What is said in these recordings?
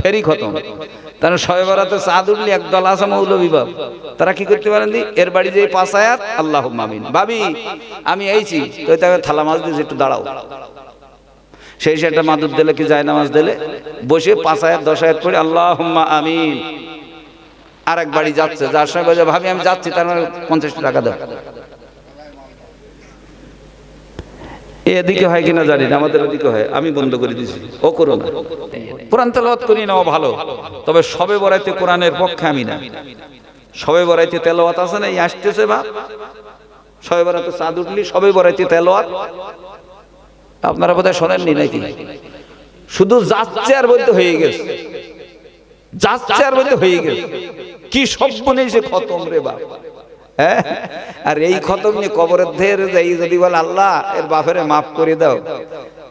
ফেরি খতম। তারা শয়ে বরাতে চাঁদ উঠলে একদল আছে মৌলবী বাব তারা কি করতে পারেন এর বাড়ি যে পাঁচ আয়াত আল্লাহ মামিন ভাবি, আমি এইছি, তো তাকে থালা মাছ দিয়েছি, একটু দাঁড়াও। সেই সে একটা মাদুর দিলে কি যায় নামাজ দিলে? বসে পাঁচ আয়াত, দশ আয়াত করে আল্লাহ আমিন। আর এক বাড়ি যাচ্ছে, যার বলছে ভাবি, আমি যাচ্ছি, তার মানে পঞ্চাশ টাকা দাও। এদিকে হয় কিনা জানি না, আমাদের ওদিকে হয়, আমি বন্ধ করে দিয়েছি ও করো না কোরআন তেলাওয়াত করি নেওয়া ভালো। তবে সবে বরাইতে কোরআনের পক্ষে আমি না। সবে বরাইতে তেলাওয়াত আছে না, এই আসতেছে বা? সবে বরাইতে চাঁদ উঠলি, সবে বরাইতে তেলাওয়াত। আপনারা বোধহয় শোনেননি নাকি? শুধু যাচ্ছে আর বলতে হয়ে গেছে। যাচ্ছে আর বলতে হয়ে গেছে। কি সভ্য নেই সে খতম রে বাপ। হ্যাঁ? আর এই খতম নিয়ে কবরের ধের যাই যদি বলে আল্লাহ, এর বাপেরে মাফ করে দাও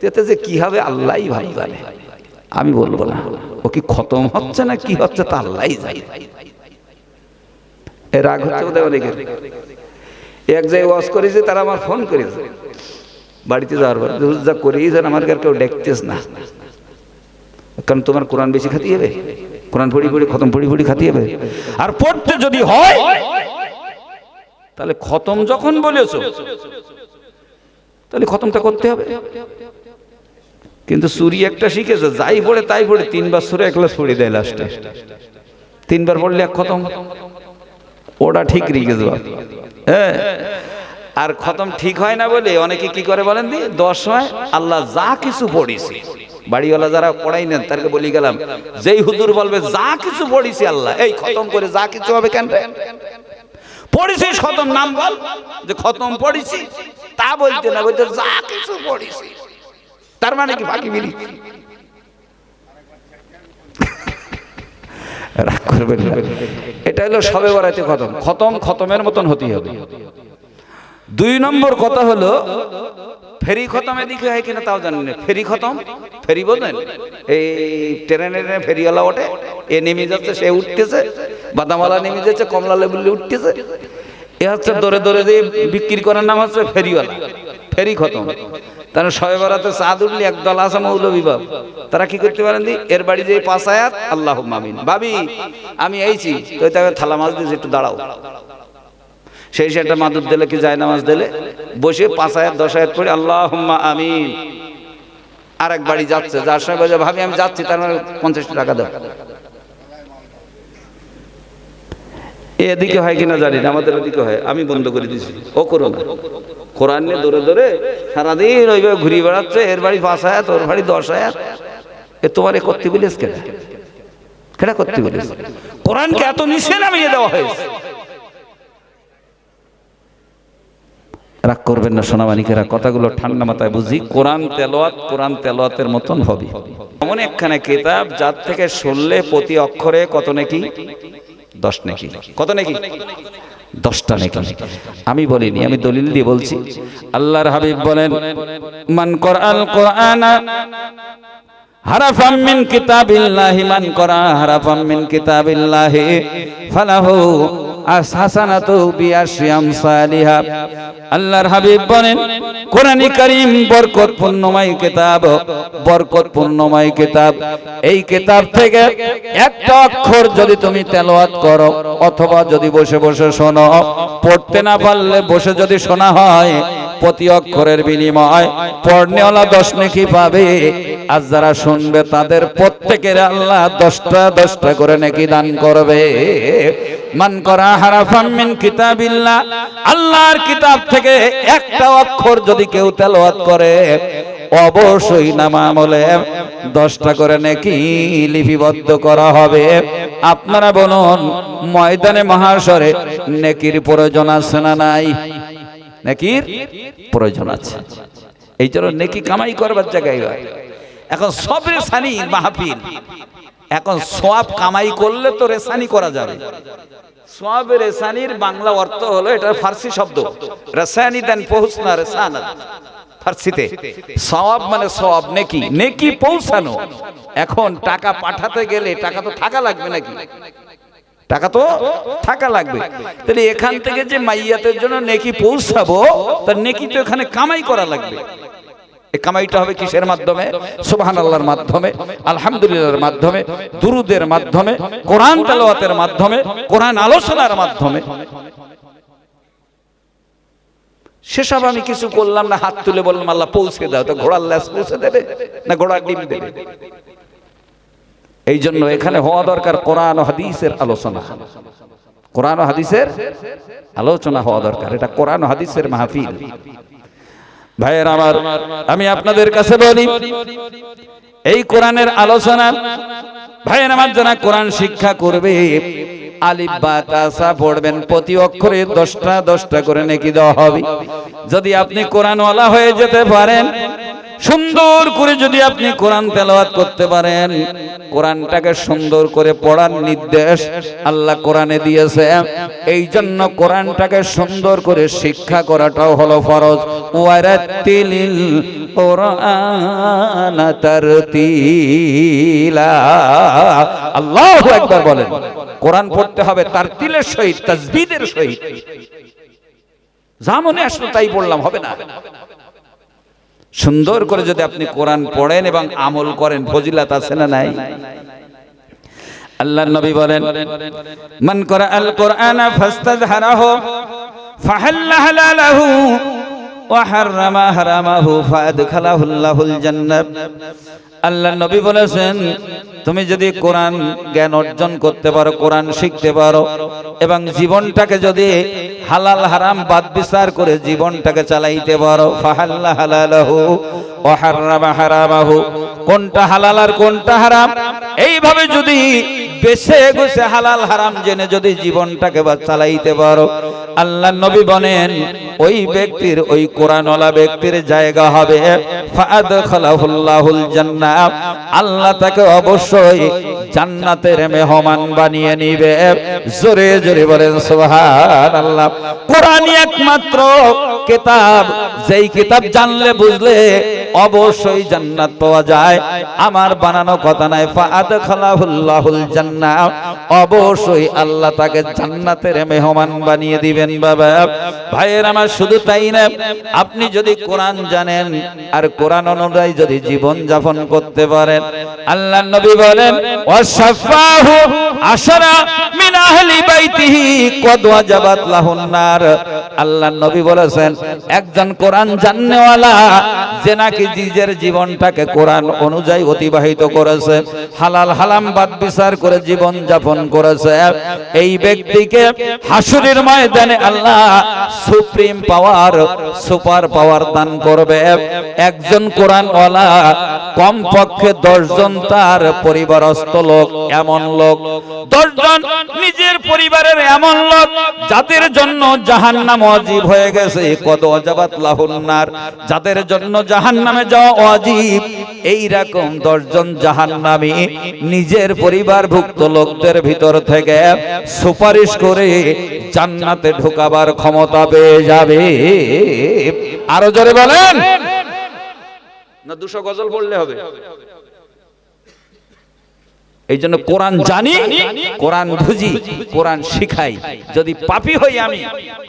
এতে যে কি হবে আল্লাহই ভালো জানে। আমি বলব না, ও কি খতম হচ্ছে না কি হচ্ছে তা আল্লাহই জানে। এ রাগ হচ্ছে বোধহয় অনেকের। এক জায়গায় ওয়াজ করেছে, তারা আমার ফোন করেছে। বাড়িতে যাওয়ার পর যা করিয়েছেন আমার আর কেউ দেখতেস না। কারণ তোমার কোরআন বেশি খাতি হবে। কোরআন পড়ি পড়ি, খতম পড়ি পড়ি খাতি হবে। আর পড়তে যদি হয় তাহলে খতম যখন বলেছ, তাহলে খতমটা করতে হবে। কিন্তু সুরি একটা শিখেছে, যাই পড়ে তাই পড়ে, তিনবার সুরে একলা ছড়িয়ে দেয় লাস্টে। তিনবার পড়লে এক খতম। ওটা ঠিক রেখেছে হ্যাঁ। আর খতম ঠিক হয় না বলে অনেকে কি করে বলেন দি? দশ হয় আল্লাহ যা কিছু পড়িছে বাড়িওয়ালা যারা পড়াই নেন, তাদেরকে বলি গেলাম, যেই হুজুর বলবে, যা কিছু পড়িছে আল্লাহ, এই খতম করে যা কিছু হবে কেন? পড়েছিস খতম? নাম বল। যে খতম পড়েছি, তা বলতে না বলতে যা কিছু পড়েছি। তার মানে কি বাকি বিলি? রাগ করবেন না। এটা হলো সবে বরাইতে খতম। খতম খতমের মতন হতেই হবে। দুই নম্বর কথা হলো ফেরি খতম এদিকে হয় কিনা তাও জানি না। ফেরি খতম? ফেরি বোঝেন এই ট্রেনের ফেরিওয়ালা ওঠে, এ নেমে যাচ্ছে, সে উঠতেছে, বাদামওয়ালা নেমে যাচ্ছে, কমলা লেবুলে উঠতেছে। এ হচ্ছে দরে দরে দিয়ে বিক্রি করার নাম হচ্ছে ফেরিওয়ালা। ফেরি খতম। তারা শয়ে বরাতে চাঁদ উঠলে একদল আছে মৌলবী বাব তারা কি করতে পারেন এর বাড়ি যে আয়াত আল্লাহ মামিন ভাবি, আমি এইছি তো থালা মাছ দিয়েছি, একটু দাঁড়াও। সেই সে একটা মাদুর দিলে কি যায় নামাজ দিলে? বসে পাঁচ আয়াত, দশ আয়াত পড়ে আল্লাহ আমিন। আর এক বাড়ি যাচ্ছে, যার সময় ভাবি, আমি যাচ্ছি, তার মানে পঞ্চাশ টাকা দাও। এদিকে হয় কিনা জানি না, আমাদের ওদিকে হয়, আমি বন্ধ করে দিয়েছি ও করো না। কোরআন নিয়ে দৌড়ে দৌড়ে সারাদিন ওইভাবে ঘুরি বেড়াচ্ছে, এর বাড়ি পাঁচ ওর বাড়ি দশ এ তোমার এ করতে বলিস কেন? কেটা করতে বলিস কোরআনকে এত নিচে নামিয়ে দেওয়া হয়েছে? রাগ করবেন না সোনামানিকেরা, কথাগুলো ঠান্ডা মাথায় বুঝি। কোরআন তেলোয়াত কোরআন তেলোয়াতের মতন হবে। এমন একখানে কিতাব যার থেকে শুনলে প্রতি অক্ষরে কত নাকি? দশ নাকি। কত নাকি? দশটা নাকি। আমি বলিনি, আমি দলিল দিয়ে বলছি। আল্লাহর হাবিব বলেন, মান কর আল কোরআন হারাফাম মিন কিতাবিল্লাহি, মান করা হারাফাম মিন কিতাবিল্লাহি, ফালাহু আসহাসানাতু বিআশরিয়াম সালিহা। আল্লাহর হাবিব বলেন, কোরআনী কারীম বরকতপূর্ণময় কিতাব কিতাব। এই কিতাব থেকে যদি তুমি অথবা যদি বসে বসে শোনো, পড়তে না পারলে বসে যদি শোনা হয় প্রতি অক্ষরের বিনিময় পড়নেওয়ালা দশ নেকি পাবে। আর যারা শুনবে তাদের প্রত্যেকের আল্লাহ দশটা দশটা করে নাকি দান করবে। মান করা হারাফাম মিন কিতাবিল্লাহ, আল্লাহর কিতাব থেকে একটা অক্ষর যদি কেউ তেলাওয়াত করে, অবশ্যই নামা আমলে দশটা করে নাকি লিপিবদ্ধ করা হবে। আপনারা বলুন, ময়দানে মহাশরে নেকির প্রয়োজন আছে না নাই? নেকির প্রয়োজন আছে। এই জন্য নেকি কামাই করবার জায়গায় এখন সব রেসানি মাহফিল। এখন সব কামাই করলে তো রেসানি করা যাবে। সব রেসানির বাংলা অর্থ হলো এটা ফার্সি শব্দ। রেসানি দেন পৌঁছনা, রেসানা। ফার্সিতে। সওয়াব মানে সওয়াব নেকি। নেকি পৌঁছানো। এখন টাকা পাঠাতে গেলে টাকা তো থাকা লাগবে নাকি? টাকা তো থাকা লাগবে। তাহলে এখান থেকে যে মাইয়াতের জন্য নেকি পৌঁছাবো, তার নেকি তো এখানে কামাই করা লাগবে। কামাইটা হবে কিসের মাধ্যমে? সুবহান আল্লাহর মাধ্যমে, আলহামদুলিল্লাহর মাধ্যমে, দুরুদের মাধ্যমে, কোরআন তেলাওয়াতের মাধ্যমে, কোরআন আলোচনার মাধ্যমে। সেসব আমি কিছু করলাম না, হাত তুলে বললাম, আল্লাহ পৌঁছে দাও। তো ঘোড়ার ল্যাস পৌঁছে দেবে না ঘোড়ার ডিম দেবে? এই জন্য এখানে হওয়া দরকার কোরআন হাদিসের আলোচনা। কোরআন হাদিসের আলোচনা হওয়া দরকার। এটা কোরআন হাদিসের মাহফিল। ভাইয়ের আমার, আমি আপনাদের কাছে বলি, এই কোরআনের আলোচনা, ভাইয়ের আমার যারা কোরআন শিক্ষা করবে, আলিফ বা তাসা পড়বেন, প্রতি অক্ষরে দশটা দশটা করে নেকি দেওয়া হবে। যদি আপনি কোরআনওয়ালা হয়ে যেতে পারেন সুন্দর করে যদি আপনি কোরআন তেলাওয়াত করতে পারেন, কোরআনটাকে সুন্দর করে পড়ার নির্দেশ আল্লাহ কোরআনে দিয়েছে। এই জন্য কোরআনটাকে সুন্দর করে শিক্ষা করাটাও হলো ফরজ। আল্লাহু আকবার বলেন। কোরআন পড়তে হবে তার তিলের সহিত, তাজবিদের সহিত। যা মনে আসলো তাই বললাম হবে না। সুন্দর করে যদি আপনি কোরআন পড়েন এবং আমল করেন, ফজিলাত আছে না নাই? আল্লাহ নবী বলেন, মান করা আল কোরআন ফাস্তাযহারাহু ফাহাল্লা হালালাহু ওয়া হারামা হারামাহু ফাদখালাহুল্লাহুল জান্নাত। আল্লাহ নবী বলেছেন, তুমি যদি কোরআন জ্ঞান অর্জন করতে পারো, কোরআন শিখতে পারো এবং জীবনটাকে যদি হালাল হারাম বাদ বিচার করে জীবনটাকে চালাইতে পারো কোনটা হালাল আর কোনটা হারাম? এইভাবে যদি বেছে গুছে হালাল হারাম জেনে যদি জীবনটাকে বা চালাইতে পারো, আল্লাহ নবী বলেন, ওই ব্যক্তির, ওই কোরআনওয়ালা ব্যক্তির জায়গা হবে। ফাদখালাহুল্লাহুল জান্নাহ। আল্লাহ তাকে অবশ্যই জান্নাতের মেহমান বানিয়ে নিবে। জোরে জোরে বলেন সুবহানাল্লাহ। কোরআন একমাত্র কিতাব, যেই কিতাব জানলে বুঝলে অবশ্যই জান্নাত পাওয়া যায়। আমার বানানো কথা নাই ফাদখালাহুল্লাহুল জান্নাহ অবশ্যই আল্লাহ তাকে জান্নাতের মেহমান বানিয়ে দিবেন বাবা। ভাইয়ের, আমার শুধু তাই না, আপনি যদি কোরআন জানেন আর কোরআন অনুযায়ী যদি জীবন যাপন করতে পারেন আল্লাহ নবী বলেন ওয়াসাফাহু আশরা মিন আহলি বাইতিহি কদ ওয়াজাবাত লাহুন নার। আল্লাহ নবী বলেছেন একজন কোরআন জাননেওয়ালা যে নাকি নিজের জীবনটাকে কোরআন অনুযায়ী অতিবাহিত করেছে, হালাল হালাম বাদ বিচার করে জীবন যাপন করেছে, এই ব্যক্তিকে হাসুরের ময়দানে আল্লাহ সুপ্রিম পাওয়ার, সুপার পাওয়ার দান করবে। একজন কোরআনওয়ালা কম পক্ষে দশজন তার পরিবারস্থ লোক এমন লোক, দশজন নিজের পরিবারের এমন লোক যাদের জন্য জাহান্নাম অজীব হয়ে গেছে। যাদের জন্য জাহান্নামে যাওয়া অজীব এই রকম দশজন জাহান্নামী নিজের পরিবারভুক্ত লোকদের ভিতর থেকে সুপারিশ করে জান্নাতে ঢোকাবার ক্ষমতা পেয়ে যাবে। আরও জোরে বলেন। না, দুশো গজল পড়লে হবে। এই জন্য কোরআন জানি কোরআন বুঝি কোরআন শিখাই। যদি পাপি হই আমি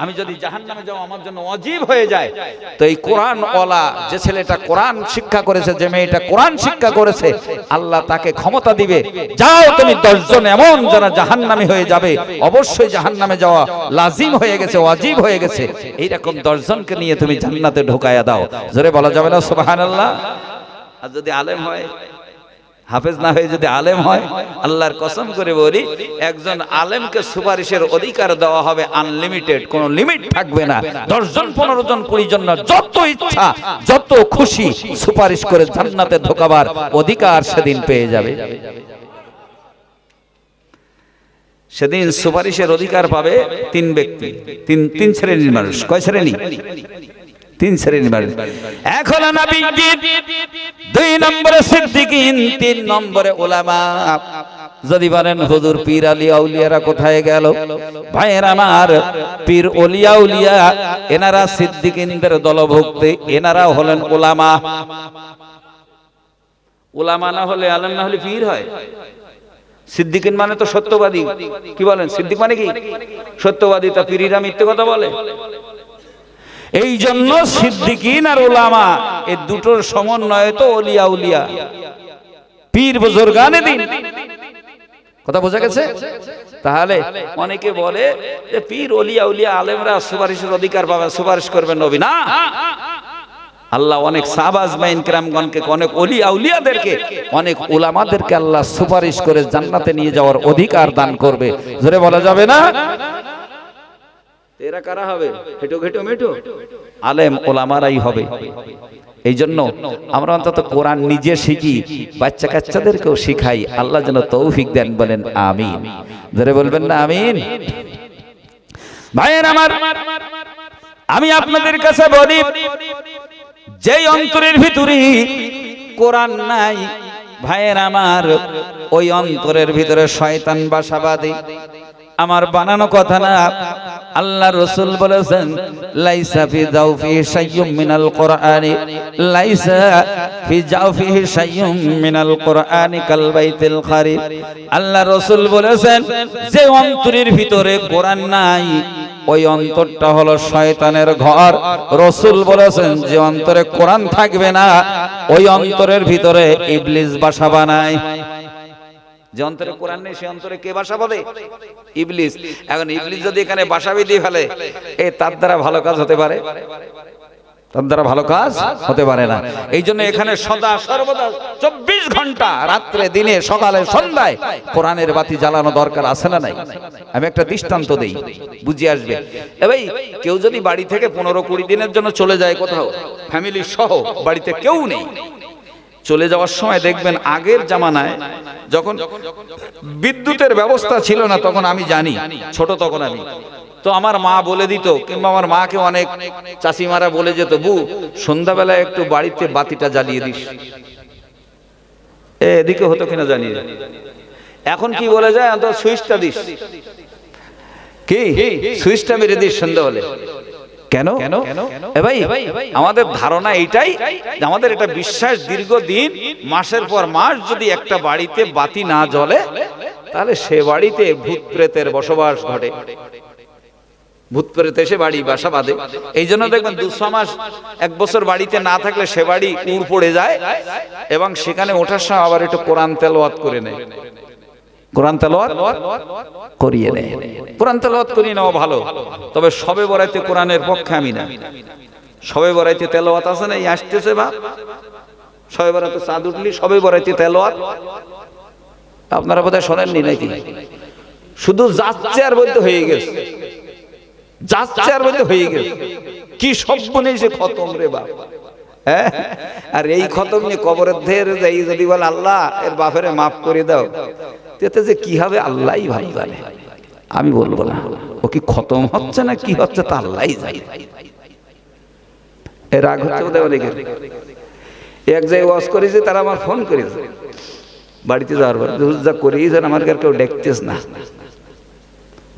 আমি যদি জাহান নামে যাও আমার জন্য অজীব হয়ে যায় তো এই কোরআন ওলা যে ছেলেটা কোরআন শিক্ষা করেছে যে মেয়েটা কোরআন শিক্ষা করেছে আল্লাহ তাকে ক্ষমতা দিবে। যাও তুমি দশজন এমন যারা জাহান নামে হয়ে যাবে। অবশ্যই জাহান নামে যাওয়া লাজিম হয়ে গেছে অজীব হয়ে গেছে। এইরকম দশজনকে নিয়ে তুমি জান্নাতে ঢোকায়া দাও। জোরে বলা যাবে না সুবাহান আল্লাহ আর যদি আলেম হয় হাফেজ না হয়ে যদি আলেম হয়, আল্লাহর কসম করে বলি, একজন আলেমকে সুপারিশের অধিকার দেওয়া হবে আনলিমিটেড, কোনো লিমিট থাকবে না। দশজন পনেরো জন কুড়ি জন যত ইচ্ছা, যত খুশি সুপারিশ করে জান্নাতে ঢোকাবার অধিকার সেদিন পেয়ে যাবে। সেদিন সুপারিশের অধিকার পাবে তিন ব্যক্তি, তিন তিন শ্রেণির মানুষ। কয় শ্রেণি? তিন শ্রেণির মানুষ। এখন দুই নম্বরে সিদ্দিকিন, তিন নম্বরে ওলামা। যদি বলেন, হুজুর, পীর আলী আউলিয়ারা কোথায় গেল? ভাইয়ের আমার পীর ওলিয়া উলিয়া এনারা সিদ্দিকিনদের দলভুক্তি এনারা হলেন ওলামা। ওলামা না হলে আলেম না হলে পীর হয়। সিদ্দিকিন মানে তো সত্যবাদী। কি বলেন? সিদ্দিক মানে কি? সত্যবাদী তা পীরিরা মিথ্যে কথা বলে। এই জন্য সিদ্দিকিন আর ওলামা এই দুটোর সমন্বয়ে তো অলিয়া উলিয়া। পীর বুজুর্গানে দিন। কথা বোঝা গেছে? তাহলে অনেকে বলে যে পীর, অলিয়া উলিয়া আলেমরা সুপারিশের অধিকার পাবে, সুপারিশ করবেন নবী। না। আল্লাহ অনেক সাবাজ মাইন ক্রামগণকে, অনেক অলি আউলিয়াদেরকে অনেক ওলামাদেরকে আল্লাহ সুপারিশ করে জান্নাতে নিয়ে যাওয়ার অধিকার দান করবে। জোরে বলা যাবে না? এরা কারা হবে? হেঁটো ঘেটো মেটো? আলেম ওলামারাই হবে। এই জন্য আমরা অন্তত কোরআন নিজে শিখি, বাচ্চা কাচ্চাদেরকেও শিখাই। আল্লাহ যেন তৌফিক দেন বলেন, আমিন। ধরে বলবেন না, আমিন? ভাইয়ের আমার, আমি আপনাদের কাছে বলি, যেই অন্তরের ভিতরে কোরআন নাই, ভাইয়ের আমার, ওই অন্তরের ভিতরে শয়তান বাসাবাদী। আমার বানানো কথা না আল্লাহ রসুল বলেছেন, লাইসা ফি জাউফি শাইয়ুম মিনাল কোরআনি, লাইসা ফি জাউফি শাইয়ুম মিনাল কোরআনি কাল বাইতুল খারিব আল্লাহ রসুল বলেছেন, যে অন্তরের ভিতরে কোরআন নাই, ওই অন্তরটা হলো শয়তানের ঘর। রসুল বলেছেন, যে অন্তরে কোরআন থাকবে না, ওই অন্তরের ভিতরে ইবলিস বাসা বানায়। যে অন্তরে কোরআন নেই সে অন্তরে কে বাসা বাঁধে ইবলিস। এখন ইবলিস যদি এখানে বাসা বেঁধে ফেলে এ তার দ্বারা ভালো কাজ হতে পারে? তার দ্বারা ভালো কাজ হতে পারে না। এই জন্য এখানে সদা সর্বদা চব্বিশ ঘণ্টা রাত্রে দিনে সকালে সন্ধ্যায় কোরআনের বাতি জ্বালানো দরকার আছে না নাই? আমি একটা দৃষ্টান্ত দেই বুঝিয়ে আসবে। এ ভাই কেউ যদি বাড়ি থেকে পনেরো কুড়ি দিনের জন্য চলে যায় কোথাও? ফ্যামিলি সহ বাড়িতে কেউ নেই। চলে যাওয়ার সময় দেখবেন আগের জামানায় যখন বিদ্যুতের ব্যবস্থা ছিল না তখন আমি জানি, ছোট তখন আমি। তো আমার মা বলে দিত, কিংবা আমার মাকে অনেক চাষিমারা বলে যেত, বু, সন্ধ্যাবেলায় একটু বাড়িতে বাতিটা জ্বালিয়ে দিস। এদিকে হতো কিনা জানি এখন কি বলে যায়? অন্তত সুইচটা দিস। কি? সুইচটা মেরে দিস সন্ধ্যা হলে কেন? এ ভাই আমাদের ধারণা এইটাই আমাদের এটা বিশ্বাস দীর্ঘদিন মাসের পর মাস যদি একটা বাড়িতে বাতি না জ্বলে তাহলে সে বাড়িতে ভূত প্রেতের বসবাস ঘটে। ভূত প্রেত এসে বাড়ি বাসা বাঁধে। এই জন্য দেখবেন দুশো মাস এক বছর বাড়িতে না থাকলে সে বাড়ি উড় পড়ে যায় এবং সেখানে ওঠার সময় আবার একটু কোরআন তেলাওয়াত করে নেয়। কোরআন তেলাওয়াত করিয়ে নেয়। কোরআন তেলাওয়াত করিয়ে নেওয়া ভালো, তবে সবে বরাইতে কোরআনের পক্ষে আমি না। সবে বরাইতে তেলাওয়াত আছে না, এই আসতেছে বা সবে বরাইতে চাঁদ উঠলি, সবে বরাইতে তেলাওয়াত। আপনারা বোধহয় শোনেননি নাকি? শুধু যাচ্ছে আর বলতে হয়ে গেছে। যাচ্ছে আর বলতে হয়ে গেছে। কি সব নেই সে খতম রে বাপ। হ্যাঁ? আর এই খতম নিয়ে কবরের ধের যদি বলে, আল্লাহ, এর বাপেরে মাফ করে দাও। তেতে যে কি হবে, আল্লাহই ভালো জানে। আমি বলব না। ও কি খতম হচ্ছে না কি হচ্ছে তা আল্লাহই জানে। এ রাগ হচ্ছে অনেকের। এক জায়গায় ওয়াশ করেছে, তারা আমার ফোন করেছে। বাড়িতে যাওয়ার পর যা করিয়েছেন আমার কেউ দেখতেস না।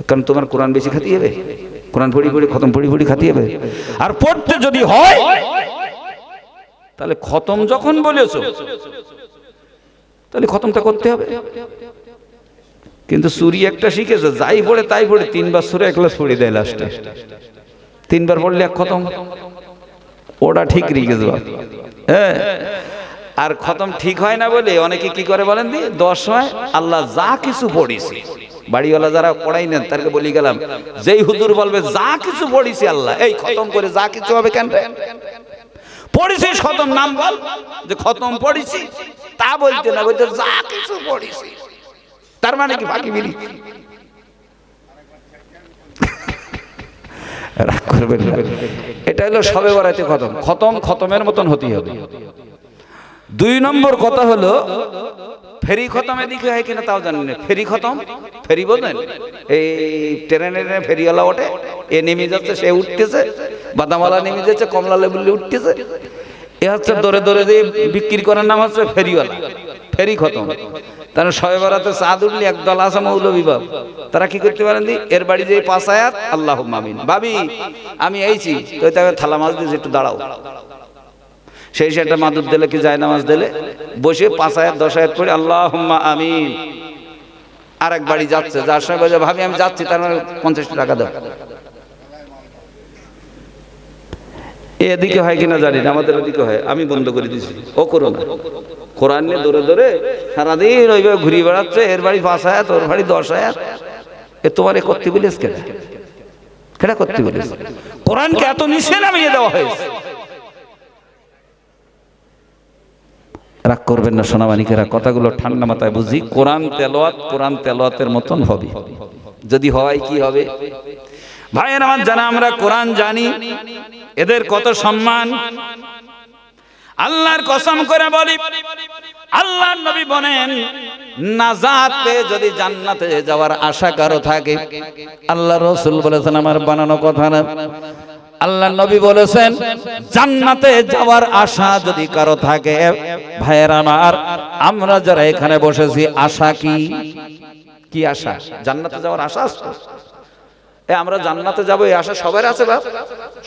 কারণ তোমার কোরআন বেশি খাতি হবে। কোরআন পড়ি পড়ি খতম পড়ি পড়ি খাতি হবে। আর পড়তে যদি হয়, তাহলে খতম যখন বলেছ, তাহলে খতমটা করতে হবে। কিন্তু সুরি একটা শিখেছে যাই পড়ে তাই পড়ে তিনবার সুরে এক ক্লাস পড়ে দেয় লাস্টে। তিনবার পড়লে এক খতম। ওটা ঠিক রেখেছে। হ্যাঁ। আর খতম ঠিক হয় না বলে অনেকে কি করে বলেন দি? দশ সময় আল্লাহ যা কিছু পড়িছে বাড়িওয়ালা যারা পড়াই নেন তাদেরকে বলি গেলাম যেই হুজুর বলবে যা কিছু পড়িছে আল্লাহ এই খতম করে যা কিছু হবে কেন রে? পড়িছিস খতম নাম বল যে খতম পড়িছি তা বলতে না বলতে যা কিছু পড়িছি তার মানে কি? বাকি বিলি রাগ করবেন এটা হলো সবে বরাতে খতম। খতম খতমের মতন হতেই হবে। দুই নম্বর কথা হলো, ফেরি খতম এদিকে হয় কিনা তাও জানি না। ফেরি খতম, ফেরি বোঝেন? এই ট্রেনে ফেরিওয়ালা ওঠে, এ নেমে যাচ্ছে, সে উঠতেছে, বাদামওয়ালা নেমে যাচ্ছে, কমলা লেবুলে উঠতেছে। এ হচ্ছে দরে দরে দিয়ে বিক্রি করার নাম হচ্ছে ফেরিওয়ালা। ফেরি খতম। তার শবে বরাতে চাঁদ উঠলি একদল আছে মৌলবী বাব তারা কি করতে পারেন এর বাড়ি যে পাঁচ আয়াত আল্লাহ মামিন ভাবি, আমি এইছি তো তাকে থালা মাছ দিয়েছি, একটু দাঁড়াও। সেই সে একটা মাদুর দিলে কি যায় নামাজ দিলে? বসে পাঁচ আয়াত, দশ আয়াত পড়ে আল্লাহ আমিন। আর এক বাড়ি যাচ্ছে, যার সময় ভাবি, আমি যাচ্ছি, তার মানে পঞ্চাশ টাকা দাও। এদিকে হয় কিনা জানি না, আমাদের ওদিকে হয়, আমি বন্ধ করে দিছি। ও করো না। কোরআন নিয়ে ধরে ধরে সারাদিন ওইভাবে ঘুরিয়ে বেড়াচ্ছে, এর বাড়ি পাঁচ হাজার ওর বাড়ি দশ হাজার এ তোমার এ করতে বলিস কেনা? কেটা করতে বলিস? কোরআনকে এত নিচে নামিয়ে দেওয়া হয়েছে। রাগ করবেন না সোনামানিকেরা, কথাগুলো ঠান্ডা মাথায় বুঝি। কোরআন তেলোয়াত কোরআন তেলোয়াতের মতন হবে। যদি হয় কি হবে? ভাইয়ের আমার জানা, আমরা কোরআন জানি, এদের কত সম্মান। আল্লাহর কসম করে বলি আল্লাহর নবী বলেন, নাজাত যদি জান্নাতে যাওয়ার আশা কারও থাকে, আল্লাহ রসুল বলেছেন, আমার বানানো কথা না। আল্লাহ নবী বলেছেন, জান্নাতে যাওয়ার আশা যদি কারও থাকে, ভাইয়ের আমার, আমরা যারা এখানে বসেছি, আশা কি? কি আশা? জান্নাতে যাওয়ার আশা আছে তো? এ আমরা জান্নাতে যাব এই আশা সবার আছে বাপ?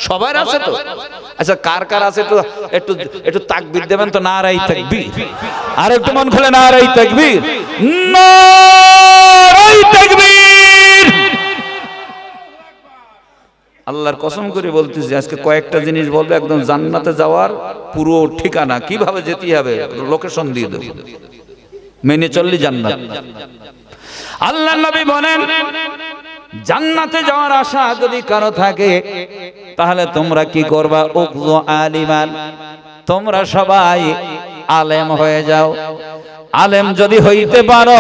সবার আছে তো? আচ্ছা কার কার আছে তো একটু একটু তাকবির দেবেন তো নারাই তাকবীর। আর একটু মন খুলে নারাই তাকবীর। নারাই তাকবীর! আল্লাহর কসম করে বলতেছি আজকে কয়েকটা জিনিস বলবে একদম জান্নাতে যাওয়ার পুরো ঠিকানা। কীভাবে যেতে হবে? লোকেশন দিয়ে দেবো। মেনে চললি জান্নাত। আল্লাহ নবী বলেন জান্নাতে যাওয়ার আশা যদি কারও থাকে, তাহলে তোমরা কি করবা? উকজু আলিমান। তোমরা সবাই আলেম হয়ে যাও। আলেম যদি হইতে পারো,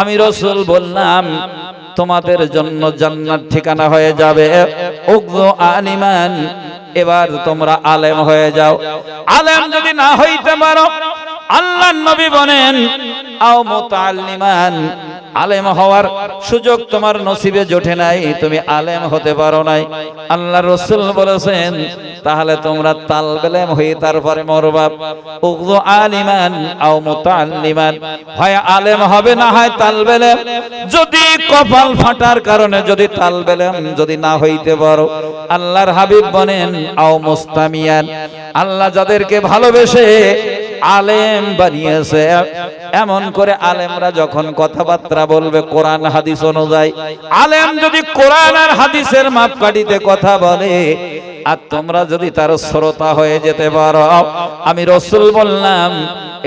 আমি রসুল বললাম, তোমাদের জন্য জান্নাত ঠিকানা হয়ে যাবে। উকজু আলিমান, এবার তোমরা আলেম হয়ে যাও। আলেম যদি না হইতে পারো আল্লাহ নবী বলেন, আও মুতাআল্লিমান আলেম হওয়ার সুযোগ তোমার নসিবে জোটে নাই, তুমি আলেম হতে পারো নাই। আল্লাহ রসুল বলেছেন, তাহলে তোমরা তালবেলেম হয়ে তারপরে মরবা। উগদু আলিমান আও মুতাআল্লিমান। হয় আলেম হবে না হয় তালবেলেম। যদি কপাল ফাটার কারণে যদি তালবেলেম যদি না হইতে পারো, আল্লাহর হাবিব বলেন, আও মুস্তামিয়ান। আল্লাহ যাদেরকে ভালোবেসে আলেম বানিয়েছে। এমন করে আলেমরা যখন কথাবার্তা বলবে কোরআন, হাদিস অনুযায়ী, আলেম যদি কোরআন আর হাদিসের মাপকাঠিতে কথা বলে, আর তোমরা যদি তার শ্রোতা হয়ে যেতে পারো, আমি রসুল বললাম,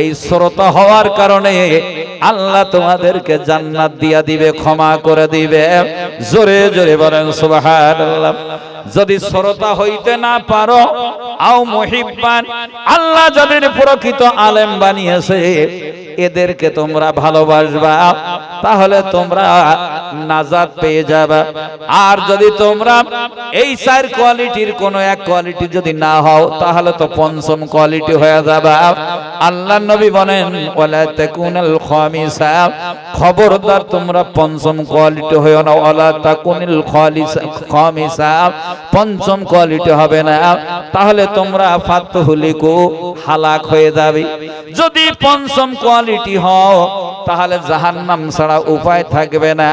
এই শ্রোতা হওয়ার কারণে আল্লাহ তোমাদেরকে জান্নাত দিয়া দিবে, ক্ষমা করে দিবে। জোরে জোরে বলেন, সুবহানাল্লাহ। যদি শ্রোতা হইতে না পারো, আও মুহিব্বান, আল্লাহ যাদের প্রকৃত আলেম বানিয়েছে, এদেরকে তোমরা ভালোবাসবা। তাহলে তোমরা নাজাত পেয়ে যাবে। আর যদি তোমরা এই চার কোয়ালিটির কোন এক কোয়ালিটি যদি না হও, তাহলে তো পঞ্চম কোয়ালিটি হয়ে যাবে। আল্লাহ নবী বলেন, ওয়ালা তাকুনাল খামিসা খবরদার তোমরা পঞ্চম কোয়ালিটি হয়েও না ওয়ালা তাকুনিল খালিসা, খামিসা পঞ্চম কোয়ালিটি হবে না। তাহলে তোমরা ফাতহুলিকু হালাক হয়ে যাবে। যদি পঞ্চম কোয়ালিটি হও, তাহলে জাহান্নাম ছাড়া উপায় থাকবে না।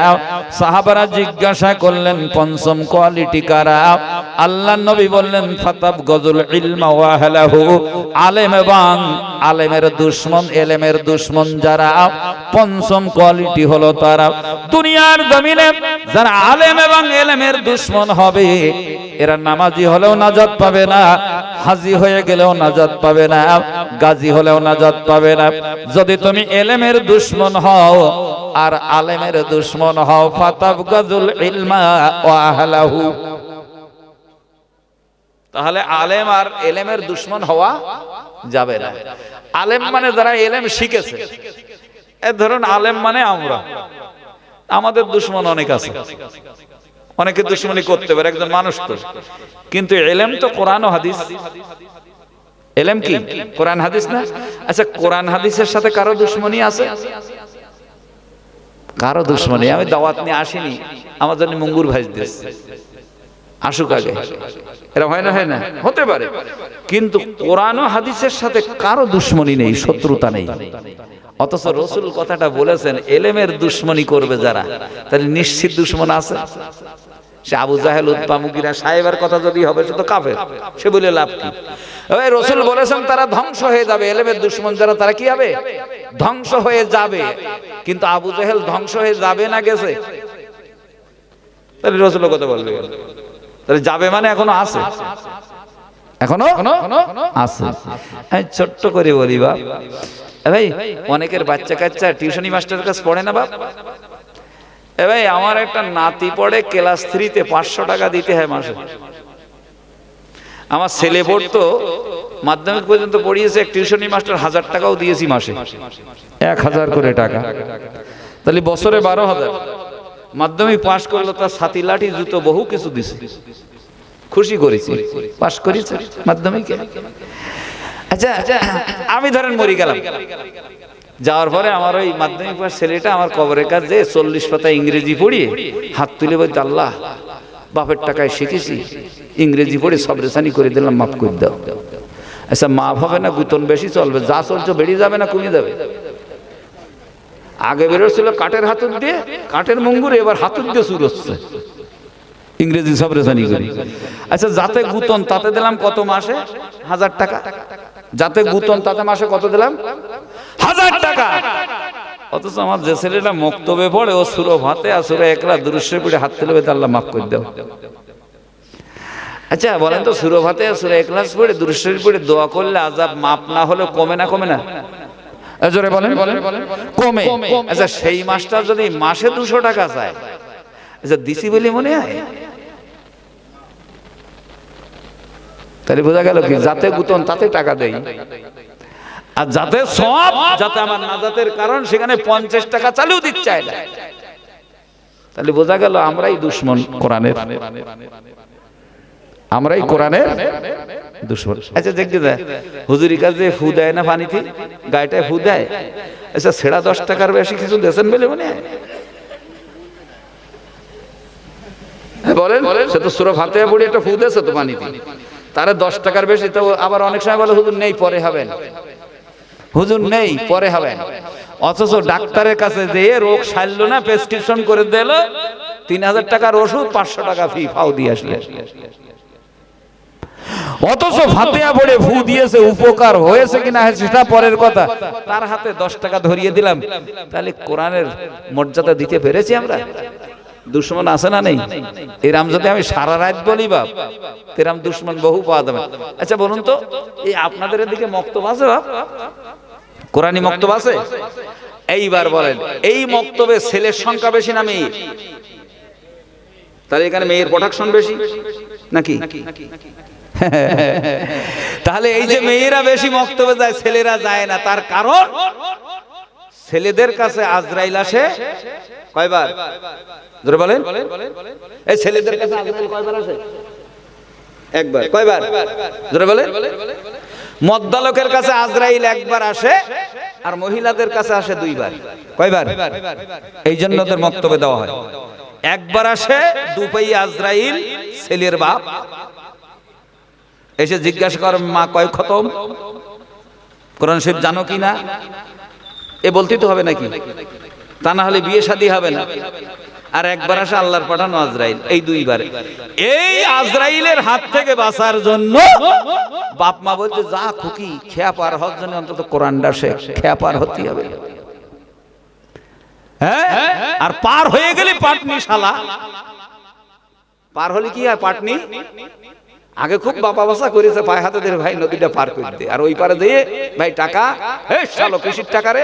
সাহাবারা জিজ্ঞাসা করলেন, পঞ্চম কোয়ালিটি কারা? আল্লাহ নবী বললেন, ফাতাব গজুল ইলমা ওয়াহলাহু আলেম এবং আলেমের দুশ্মন, এলেমের দুশ্মন যারা, পঞ্চম কোয়ালিটি হলো তারা। দুনিয়ার জমিনে যারা আলেম এবং এলেমের দুশ্মন হবে, এরা নামাজি হলেও নাজাত পাবে না, হাজি হয়ে গেলেও নাজাত পাবে না, গাজী হলেও নাজাত পাবে না। যদি তুমি এলেমের দুশ্মন হও আর আলেমের দুশ্মন হও, ফাতাব গাজুল ইলমা ও আহলাহু। তাহলে আলেম আর এলেমের দুশ্মন হওয়া যাবে না। আলেম মানে যারা এলেম শিখেছে। এ ধরুন আলেম মানে আমরা। আমাদের দুশ্মন অনেক আছে। অনেকে দুশ্মনী করতে পারে, একজন মানুষ তো। কিন্তু এলেম তো কোরআন ও হাদিস। এলেম কি? কোরআন, হাদিস না? আচ্ছা কোরআন, হাদিসের সাথে কারও দুশ্মনী আছে? কারও দুশ্মনী? আমি দাওয়াত নিয়ে আসিনি। আমার জন্য মুঙ্গুর ভাইজ দিস। আসুক আগে। এরা হয় না হয় না? হতে পারে। কিন্তু কোরআন হাদিসের সাথে কারও দুশ্মনী নেই, শত্রুতা নেই। অথচ রসুল কথাটা বলেছেন, এলেমের দুশ্মনী করবে যারা। তাহলে নিশ্চিত দুশ্মন আছে? সে আবু জাহেল উদ্বামুকিরা সাহেবের কথা যদি হবে, সে তো কাফের। সে বলে লাভ কি? রসুল বলেছেন, তারা ধ্বংস হয়ে যাবে। এলেমের দুশ্মন যারা, তারা কি হবে? ধ্বংস হয়ে যাবে। কিন্তু আবু জাহেল ধ্বংস হয়ে যাবে না গেছে? তাহলে রসুল কথা বলবে তাহলে যাবে মানে এখনও আছে? এখনও? আছে। আমি ছোট্ট করে বলি বাপ। ভাই অনেকের বাচ্চা কাচ্চা টিউশনি মাস্টারের কাছে পড়ে না বাপ? এ ভাই আমার একটা নাতি পড়ে ক্লাস থ্রিতে পাঁচশো টাকা দিতে হয় মাসে। আমার ছেলে পড়তো মাধ্যমিক পর্যন্ত পড়িয়েছে এক টিউশনি মাস্টার হাজার টাকাও দিয়েছি মাসে। এক হাজার করে টাকা। তাহলে বছরে বারো হাজার। মাধ্যমিক পাশ করল, তার সাথী লাঠি, জুতো, বহু কিছু দিছে। খুশি করেছি। পাশ করেছে মাধ্যমিকে। আচ্ছা আমি ধরেন মরি গেলাম। যাওয়ার পরে আমার ওই মাধ্যমিক পাশ ছেলেটা আমার কবরের কাছে চল্লিশ পাতা ইংরেজি পড়িয়ে হাত তুলে বলতে আল্লাহ, বাপের টাকায় শিখেছি। ইংরেজি পড়ে সব সবরেসানি করে দিলাম, মাফ করে দাও। আচ্ছা মাফ হবে না, গুতন বেশি চলবে। যা চলছে বেরিয়ে যাবে না কমে যাবে আগে বেরোচ্ছিল কাঠের হাতুর দিয়ে, কাঠের মঙ্গুরে, এবার হাতুর দিয়ে শুরু হচ্ছে। ইংরেজি সবরেসানি করি। আচ্ছা যাতে গুতন, তাতে দিলাম কত মাসে? হাজার টাকা। যাতে গুতন, তাতে মাসে কত দিলাম? হাজার টাকা। অথচ আমার যে ছেলেটা মক্তবে পড়ে, ও সুরভ হাতে আর সুরো একলা দুরুশ্রে পড়ে হাত তুলে আল্লাহ মাফ করে দাও। আচ্ছা বলেন তো সুরো ভাতে সুরো একলাস পড়ে দুরুশ্রে পড়ে দোয়া করলে আজাব মাপ না হলে কমে না কমে না? জোরে বলেন। কমে। আচ্ছা সেই মাসটা যদি মাসে দুশো টাকা চায় আচ্ছা দিছি বলে মনে হয়? তাহলে বোঝা গেল কি যাতে গুতন তাতে টাকা দেই। আর যাতে সব যাতে আমার নাজাতের কারণ সেখানে পঞ্চাশ টাকা চায় না। তাহলে বোঝা গেল আমরাই দুশ্মন কোরআনের। আমরাই কোরআনের দুশ্মন। আচ্ছা দেখতে দেয় হুজুরি কাজে ফু দেয় না পানিতে? গায়েটায় ফু দেয়? আচ্ছা সেরা দশ টাকার বেশি কিছু দেশেন বলে মনে হ্যাঁ, বলেন সে তো সুরভ হাতে পড়ে একটা ফু দিয়েছে তো পানিতে। তারে দশ টাকার বেশি তো আবার অনেক সময় বলে হুজুর নেই পরে হবেন। হুজুর নেই পরে হবেন। অথচ ডাক্তারের কাছে যেয়ে রোগ সারল না প্রেসক্রিপশন করে দিল তিন হাজার টাকার ওষুধ পাঁচশো টাকা ফি ফাও দিয়ে আসলে অথচ ফাতেয়া পড়ে ফু দিয়েছে উপকার হয়েছে কিনা সেটা পরের কথা। তার হাতে দশ টাকা ধরিয়ে দিলাম। তাহলে কোরআনের মর্যাদা দিতে পেরেছি আমরা? দুশ্মন আছে না নেই? এরাম যদি আমি সারা রাত বলি বাপ, তেরাম দুশ্মন বহু পাওয়া যাবে। আচ্ছা বলুন তো, এই আপনাদের এদিকে মক্তব আছে বাপ? কোরআনি মক্তব আছে? এইবার বলেন, এই মক্তবে ছেলের সংখ্যা বেশি না মেয়ের? তাহলে এখানে মেয়ের প্রোডাকশন বেশি? নাকি? তাহলে এই যে মেয়েরা বেশি মক্তবে যায়, ছেলেরা যায় না। তার কারণ, ছেলেদের কাছে আজরাইল আসে কয়বার? ধরে বলেন। এই ছেলেদের কাছে আজরাইল কয়বার আসে? একবার। কয়বার? ধরে বলেন। মদ্দালকের কাছে আজরাইল একবার আসে আর মহিলাদের কাছে আসে দুইবার। কয়বার? এই জন্য ওদের মক্তবে দেওয়া হয়। একবার আসে দুপাই আজরাইল, ছেলের বাপ। এসে জিজ্ঞাসা কর, মা কয় খতম? কোরআন শরীফ জানো কি না? এ বলতেই তো হবে নাকি? তা না হলে বিয়ে শাদী হবে না। আর একবার আসে আল্লাহর পাঠানো আজরাইল, এই দুইবার। এই আজরাইলের হাত থেকে বাঁচার জন্য বাপ মা বলছে, যা খুকি, খেয়া পার হওয়ার জন্য অন্তত কোরআনটা শেখ, খেয়া পার হতে হবে। হ্যাঁ? আর পার হয়ে গেলে পাটনি শালা পার হলে কি হয়, পাটনি? আগে খুব বাবা বাসা করেছে, পায়ে হাতে ধরে ভাই নদীটা পার করতে আর ওই পারে দিয়ে ভাই টাকা, হে শালো কৃষির টাকা রে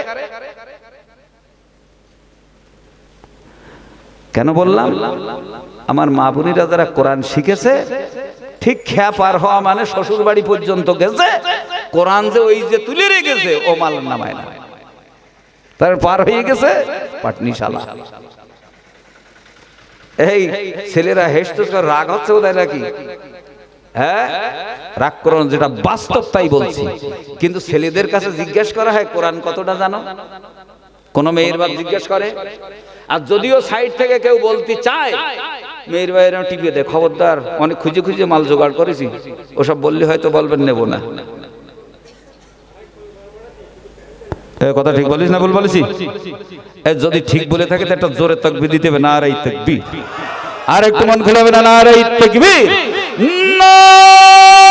কেন বললাম? আমার মা বোনেরা যারা কোরআন শিখেছে, ঠিক খেয়া পার হওয়া মানে শ্বশুর বাড়ি পর্যন্ত গেছে, কোরআন যে ওই যে তুলে রেখেছে, ও মাল নামায় না। তার পার হয়ে গেছে পাটনি শালা এই ছেলেরা হেসতে রাগ হচ্ছে ওদের নাকি? হ্যাঁ? রাগ করুন যেটা বাস্তব তাই বলছি। কিন্তু ছেলেদের কাছে জিজ্ঞেস করা হয়, কোরআন কতটা জানো? কোন মেয়ের বাপ জিজ্ঞেস করে? আর যদিও সাইড থেকে কেউ বলতে চায়, মেয়ের বাইরে টিপে দে খবরদার, অনেক খুঁজে খুঁজে মাল জোগাড় করেছি। ওসব বললে হয়তো বলবেন, নেব না। কথা ঠিক বলিস না, ভুল বলেছি? যদি ঠিক বলে থাকে, তো একটা জোরে তকবি দিতে হবে, না আর এই তকবি আর একটু মন খুলে হবে না আর এই তকবি না